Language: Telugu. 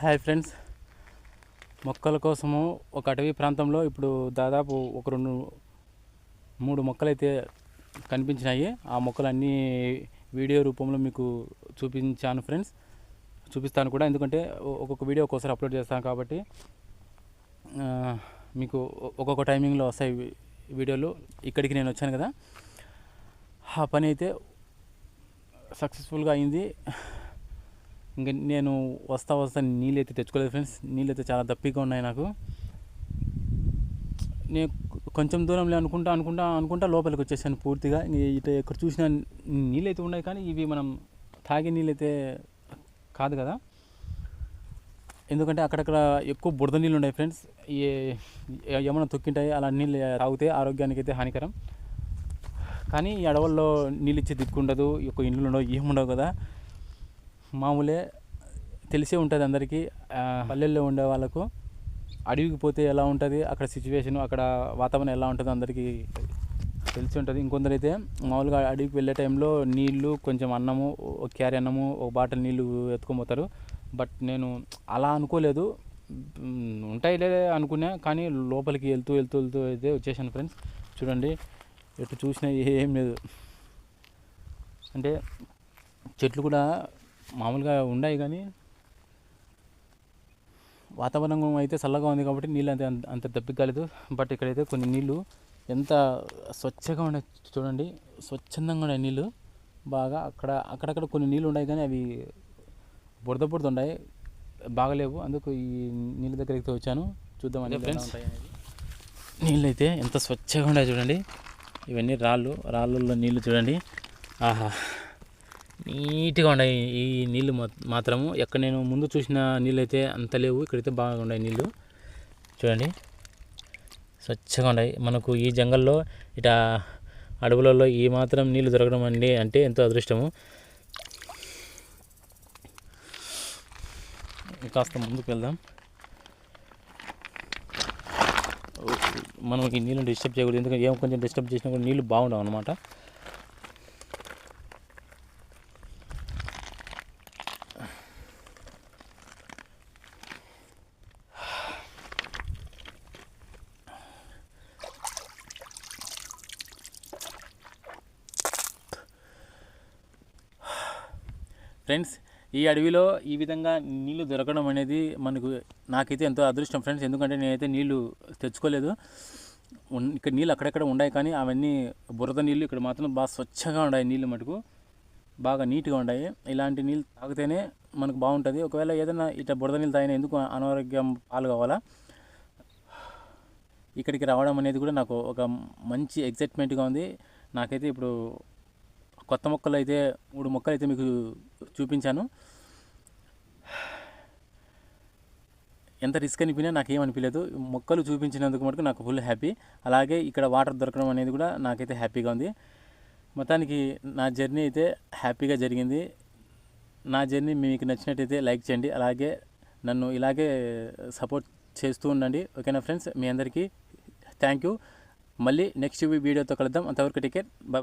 Hi friends. మొక్కల కోసము ఒక అటవీ ప్రాంతంలో ఇప్పుడు దాదాపు ఒక రెండు మూడు మొక్కలైతే కనిపించినాయి. ఆ మొక్కలన్నీ వీడియో రూపంలో మీకు చూపించాను ఫ్రెండ్స్. చూపిస్తాను కూడా. ఎందుకంటే ఒక్కొక్క వీడియో ఒక్కోసారి అప్లోడ్ చేస్తాను కాబట్టి మీకు ఒక్కొక్క టైమింగ్లో వస్తాయి వీడియోలు. ఇక్కడికి నేను వచ్చాను కదా. ఆ పని అయితే సక్సెస్ఫుల్గా అయింది. ఇంకా నేను వస్తా వస్తా నీళ్ళు అయితే తెచ్చుకోలేదు ఫ్రెండ్స్. నీళ్ళు అయితే చాలా దప్పిగా ఉన్నాయి నాకు. నేను కొంచెం దూరంలో అనుకుంటా అనుకుంటా అనుకుంటా లోపలికి వచ్చేసాను పూర్తిగా. ఇటు ఎక్కడ చూసినా నీళ్ళు అయితే ఉన్నాయి కానీ ఇవి మనం తాగే నీళ్ళైతే కాదు కదా. ఎందుకంటే అక్కడక్కడ ఎక్కువ బురద నీళ్ళు ఉన్నాయి ఫ్రెండ్స్. ఏ- ఏమైనా తొక్కింటాయి అలా నీళ్ళు తాగితే ఆరోగ్యానికి అయితే హానికరం. కానీ ఈ అడవుల్లో నీళ్ళు ఇచ్చే దిక్కు ఉండదు ఒక ఇండ్లు ఉండవు ఏముండవు కదా. మామూలే తెలిసే ఉంటుంది అందరికీ. పల్లెల్లో ఉండే వాళ్ళకు అడవికి పోతే ఎలా ఉంటుంది అక్కడ సిచ్యువేషన్ అక్కడ వాతావరణం ఎలా ఉంటుందో అందరికీ తెలిసి ఉంటుంది. ఇంకొందరైతే మామూలుగా అడవికి వెళ్ళే టైంలో నీళ్ళు కొంచెం అన్నము ఒక క్యారీ అన్నము ఒక బాటిల్ నీళ్ళు ఎత్తుకొని పోతారు బట్ నేను అలా అనుకోలేదు. మ్, ఉంటాయిలే అనుకున్నా కానీ లోపలికి వెళ్తూ వెళ్తూ వెళ్తూ అయితే వచ్చేసాను ఫ్రెండ్స్. చూడండి ఎటు చూసినా ఏం లేదు. అంటే చెట్లు కూడా మామూలుగా ఉన్నాయి కానీ వాతావరణం అయితే చల్లగా ఉంది కాబట్టి నీళ్ళు అంత అంత దప్పిక కాలేదు బట్ ఇక్కడైతే కొన్ని నీళ్ళు ఎంత స్వచ్ఛంగా ఉన్నాయి చూడండి. స్వచ్ఛందంగా ఉన్నాయి నీళ్ళు. బాగా అక్కడ అక్కడక్కడ కొన్ని నీళ్ళు ఉన్నాయి కానీ అవి బురద బురద ఉన్నాయి. బాగలేవు. అందుకు ఈ నీళ్ళ దగ్గరికి వచ్చాను. చూద్దాం అని ఫ్రెండ్స్ నీళ్ళు అయితే ఎంత స్వచ్ఛంగా ఉన్నాయి చూడండి. ఇవన్నీ రాళ్ళు. రాళ్ళల్లో నీళ్ళు చూడండి. ఆహా. నీట్గా ఉన్నాయి ఈ నీళ్ళు మాత్రము. ఎక్కడ నేను ముందు చూసిన నీళ్ళు అయితే అంత లేవు. ఇక్కడైతే బాగా ఉన్నాయి నీళ్ళు. చూడండి. స్వచ్ఛంగా ఉన్నాయి. మనకు ఈ జంగల్లో ఇట అడవులలో ఈ మాత్రం నీళ్ళు దొరకడం అండి అంటే ఎంతో అదృష్టము. కాస్త ముందుకు వెళ్దాం. మనం ఈ నీళ్ళు డిస్టర్బ్ చేయకూడదు. ఎందుకంటే ఏం కొంచెం డిస్టర్బ్ చేసినా కూడా నీళ్ళు బాగుండవు అనమాట ఫ్రెండ్స్ ఈ అడవిలో ఈ విధంగా నీళ్ళు దొరకడం అనేది మనకు నాకైతే ఎంతో అదృష్టం ఫ్రెండ్స్. ఎందుకంటే నేనైతే నీళ్ళు తెచ్చుకోలేదు. ఇక్కడ నీళ్ళు అక్కడక్కడ ఉన్నాయి కానీ అవన్నీ బురద నీళ్ళు ఇక్కడ మాత్రం బాగా స్వచ్ఛంగా ఉన్నాయి నీళ్ళు మటుకు. బాగా నీట్గా ఉన్నాయి ఇలాంటి నీళ్ళు తాగితేనే మనకు బాగుంటుంది. ఒకవేళ ఏదైనా ఇట్లా బురద నీళ్ళు తాగినా ఎందుకు అనారోగ్యం పాలు కావాలా? ఇక్కడికి రావడం అనేది కూడా నాకు ఒక మంచి ఎగ్జైట్మెంట్గా ఉంది. నాకైతే ఇప్పుడు కొత్త మొక్కలు అయితే మూడు మొక్కలు అయితే మీకు చూపించాను. ఎంత రిస్క్ అనిపినా నాకు ఏమనిపించలేదు మొక్కలు చూపించినందుకు మటుకు నాకు ఫుల్ హ్యాపీ. అలాగే ఇక్కడ వాటర్ దొరకడం అనేది కూడా నాకైతే హ్యాపీగా ఉంది. మొత్తానికి నా జర్నీ అయితే హ్యాపీగా జరిగింది. నా జర్నీ మీకు నచ్చినట్టయితే లైక్ చేయండి. అలాగే నన్ను ఇలాగే సపోర్ట్ చేస్తూ ఉండండి. ఓకేనా ఫ్రెండ్స్? మీ అందరికీ థ్యాంక్ యూ. మళ్ళీ నెక్స్ట్ వీడియోతో కలుద్దాం. అంతవరకు టికెట్